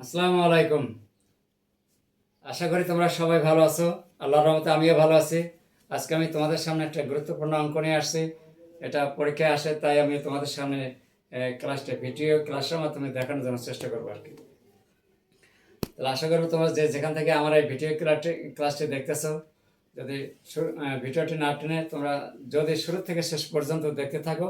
আসসালামু আলাইকুম। আশা করি তোমরা সবাই ভালো আছো। আল্লাহর রহমতে আমিও ভালো আছি। আজকে আমি তোমাদের সামনে একটা গুরুত্বপূর্ণ অঙ্ক নিয়ে আসছি। এটা পরীক্ষায় আসে, তাই আমি তোমাদের সামনে ক্লাসটা ভিডিও ক্লাসের মাধ্যমে দেখানোর জন্য চেষ্টা করব আর কি। তাহলে আশা করব তোমরা যে যেখান থেকে আমার এই ভিডিও ক্লাসটি ক্লাসটি দেখতেছো, যদি ভিডিওটি না টেনে তোমরা যদি শুরু থেকে শেষ পর্যন্ত দেখতে থাকো,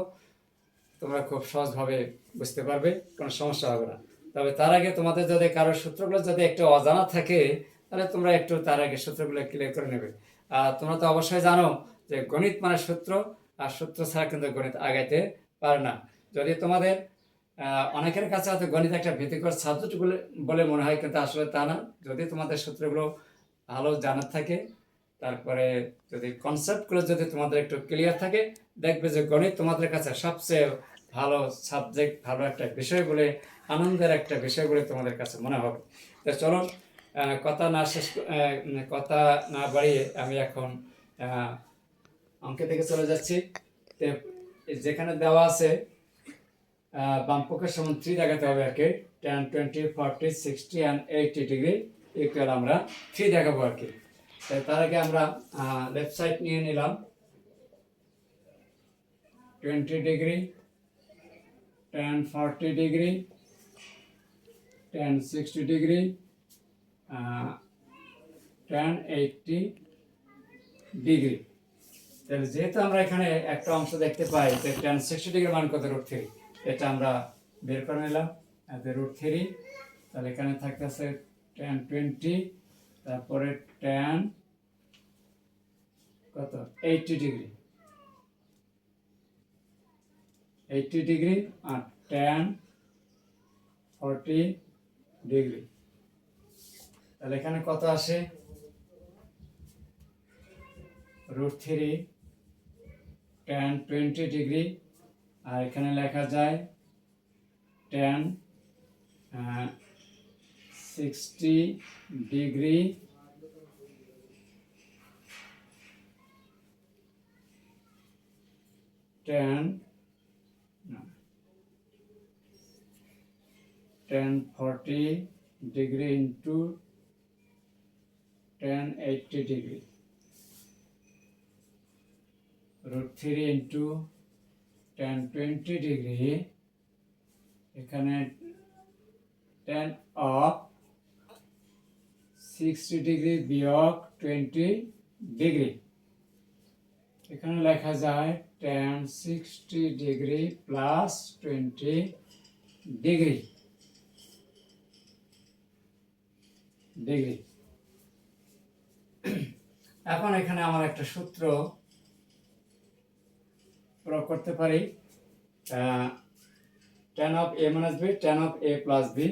তোমরা খুব সহজভাবে বুঝতে পারবে, কোনো সমস্যা হবে না। তবে তার আগে তোমাদের যদি কারোর সূত্রগুলো যদি একটু অজানা থাকে, তাহলে তোমরা একটু তার আগে সূত্রগুলো ক্লিয়ার করে নেবে। আর তোমরা তো অবশ্যই জানো যে গণিত মানে সূত্র, আর সূত্র ছাড়া কিন্তু গণিত আগাইতে পারে না। যদি তোমাদের অনেকের কাছে হয়তো গণিত একটা ভীতিকর সাবজেক্ট বলে বলে মনে হয়, কিন্তু আসলে তা না। যদি তোমাদের সূত্রগুলো ভালো জানার থাকে, তারপরে যদি কনসেপ্টগুলো যদি তোমাদের একটু ক্লিয়ার থাকে, দেখবে যে গণিত তোমাদের কাছে সবচেয়ে ভালো সাবজেক্ট ভালো একটা বিষয় বলে আনন্দের একটা বিষয় বলে তোমাদের কাছে মনে হবে। তো চলো কথা না শেষ কথা না বাড়িয়ে আমি এখন আহ, অঙ্কের দিকে চলে যাচ্ছি। যেখানে দেওয়া আছে আহ, বাম পক্ষের সমান থ্রি দেখাতে হবে আর কি। Tan twenty forty sixty and eighty degree equal আমরা থ্রি দেখাবো আর কি। তার আগে আমরা লেফট সাইড নিয়ে নিলাম। Twenty degree tan forty degree tan sixty degree tan eighty degree তাহলে যেহেতু আমরা এখানে একটা অংশ দেখতে পাই যে টেন সিক্সটি ডিগ্রি মান কত? রুট থ্রি এটা আমরা বের করে নিলাম এতে রুট থ্রি তাহলে এখানে থাকতেছে টেন টোয়েন্টি তারপরে টেন কত? এইটটি ডিগ্রি এইটটি ডিগ্রি আর টেন ফর্টি ডিগ্রি তাহলে এখানে কত আসে? Root three tan twenty degree আর এখানে লেখা যায় tan sixty degree tan tan forty degree into tan eighty degree root three into tan twenty degree এখানে টেন অফ সিক্সটি ডিগ্রি বিয়োগ টোয়েন্টি ডিগ্রি এখানে লেখা যায় tan sixty degree plus twenty degree degree এখন এখানে আমার একটা সূত্র প্রয়োগ করতে পারি। Tan of A minus B tan of A plus B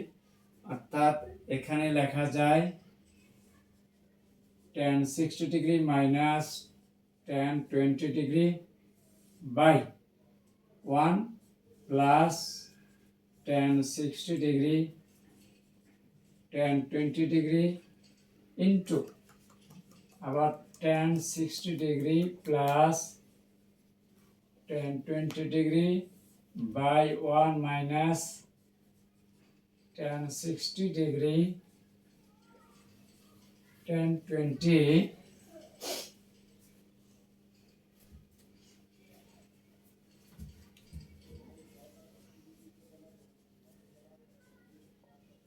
অর্থাৎ এখানে লেখা যায় tan sixty degree minus tan twenty degree by one plus tan sixty degree tan twenty degree into আবার tan sixty degree plus tan twenty degree by one minus tan sixty degree tan twenty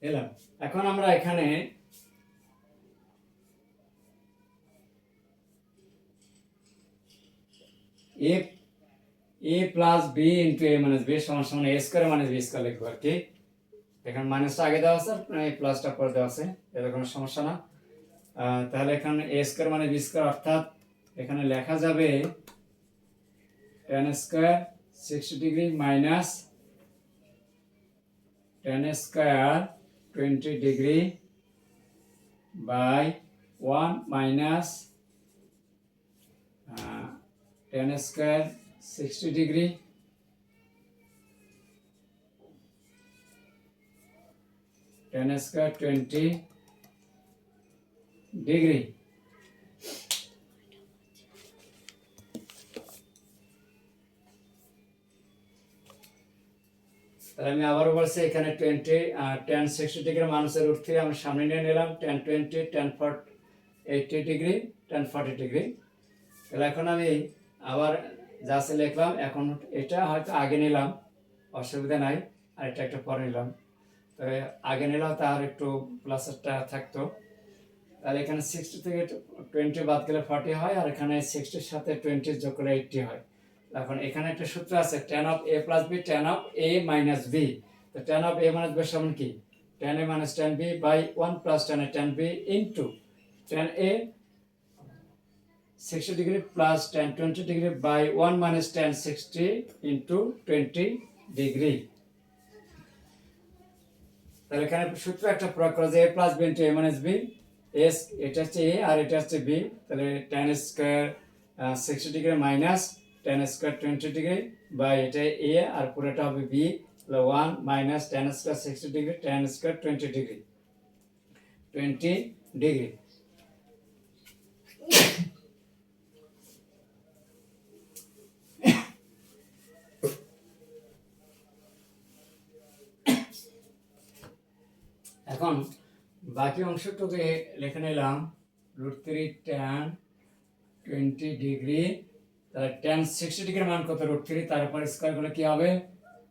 এলাম। এখন আমরা এখানে A A plus B into A minus B সমান সমান A square minus B square লিখব আর কি। এখানে মাইনাসটা আগে দেওয়া আছে এই প্লাসটা পরে দেওয়া আছে এতে কোনো সমস্যা না। তাহলে এখানে এ স্কোয়ার মানে বি স্কোয়ার অর্থাৎ এখানে লেখা যাবে tan square sixty degree minus tan square twenty degree by one minus tan square sixty degree tan square twenty degree তাহলে আমি আবারও বলছি, এখানে টোয়েন্টি টেন সিক্সটি ডিগ্রি মানুষের থ্রি আমি সামনে নিয়ে নিলাম tan twenty tan for eighty degree tan forty degree তাহলে এখন আমি আবার যা লিখলাম, এখন এটা হয়তো আগে নিলাম, অসুবিধা নাই, আর এটা একটু পরে নিলাম। তবে আগে নিলাম তার একটু প্লাসেরটা থাকতো। তাহলে এখানে সিক্সটি থেকে টোয়েন্টি বাদ গেলে ফর্টি হয়, আর এখানে সিক্সটির সাথে টোয়েন্টি যোগ করে এইটটি হয়। এখন এখানে একটা সূত্র আছে tan of A plus B tan of A minus B তো tan of A minus B সমান কি? Tan A minus tan B by one plus tan A tan B into tan A sixty degree plus tan twenty degree by one minus tan sixty into twenty degree তাহলে এখানে সূত্র একটা প্রয়োগ করা যায় A plus B into A minus B S এটা হচ্ছে A আর এটা হচ্ছে বি তাহলে tan square sixty degree minus tan square twenty degree by এটা এ আর পুরোটা হবে B one minus tan square sixty degree tan square twenty degree twenty degree এখন বাকি অংশটুকু লিখে নিলাম root three tan twenty degree তাহলে টেন সিক্সটি ডিগ্রির মান কত? রুট থ্রি তারপর স্কোয়ার করলে কি হবে?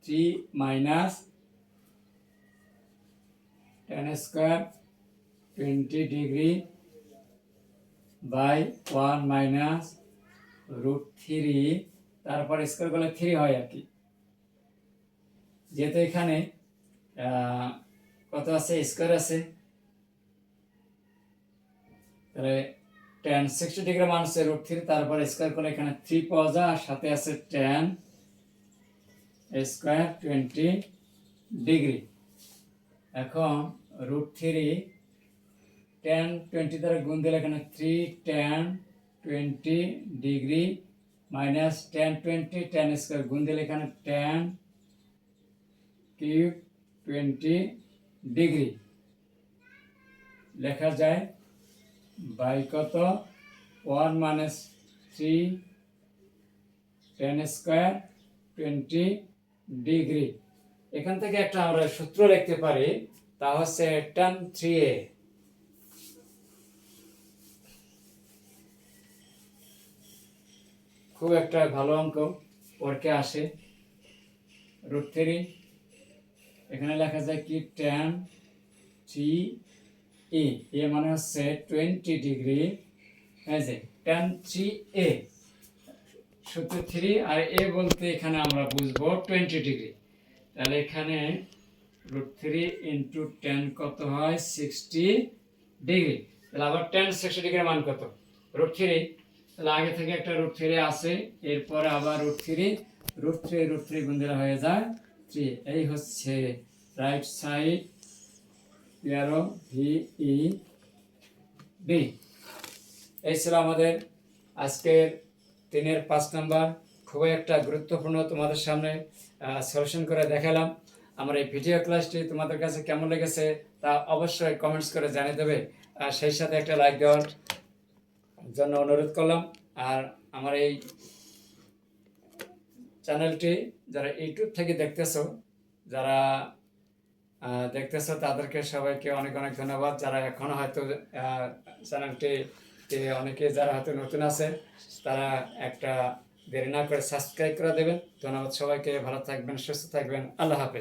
Three minus tan square twenty degree by one minus root three তারপর স্কোয়ার করলে থ্রি হয় আর কি। যেহেতু এখানে কত আছে? স্কোয়ার আছে। তাহলে টেন সিক্সটি ডিগ্রি মান আছে রুট থ্রি তারপর স্কোয়ার করে এখানে থ্রি পাওয়া যায়, আর সাথে আছে টেন স্কোয়ার টোয়েন্টি ডিগ্রি এখন রুট থ্রি টেন টোয়েন্টি দ্বারা গুণ দিলে এখানে three tan twenty degree minus tan twenty tan square গুণ দিলে এখানে টেন কিউব টোয়েন্টি ডিগ্রি লেখা যায় বাই কত one minus three tan square twenty degree এখান থেকে একটা আমরা সূত্র লিখতে পারি, তা হচ্ছে টেন থ্রি এ। খুব একটা ভালো অঙ্ক পরকে আসে। রুট থ্রি, এখানে লেখা যায় কি টেন থ্রি এ এ মানে হচ্ছে টোয়েন্টি ডিগ্রি যে টেন থ্রি এ সূত্র থ্রি আর এ বলতে এখানে আমরা বুঝব টোয়েন্টি ডিগ্রি তাহলে এখানে রুট থ্রি ইন্টু টেন কত হয়? সিক্সটি ডিগ্রি তাহলে আবার টেন সিক্সটি ডিগ্রির মান কত? রুট থ্রি তাহলে আগে থেকে একটা রুট থ্রি আছে, এরপরে আবার root three root three root three গুণ হয়ে যায় থ্রি এই হচ্ছে রাইট সাইড তেরো ভি, ই বি এই ছিল আমাদের আজকের তিনের পাঁচ নাম্বার। খুবই একটা গুরুত্বপূর্ণ তোমাদের সামনে সলিউশন করে দেখালাম। আমার এই ভিডিও ক্লাসটি তোমাদের কাছে কেমন লেগেছে তা অবশ্যই কমেন্টস করে জানিয়ে দেবে। আর সেই সাথে একটা লাইক দেওয়ার জন্য অনুরোধ করলাম। আর আমার এই চ্যানেলটি যারা ইউটিউব থেকে দেখতেছো, যারা দেখতেছো তাদেরকে সবাইকে অনেক অনেক ধন্যবাদ। যারা এখনও হয়তো চ্যানেলটি অনেকে যারা হয়তো নতুন আছে, তারা একটা দেরি না করে সাবস্ক্রাইব করে দেবেন। ধন্যবাদ সবাইকে। ভালো থাকবেন, সুস্থ থাকবেন। আল্লাহ হাফেজ।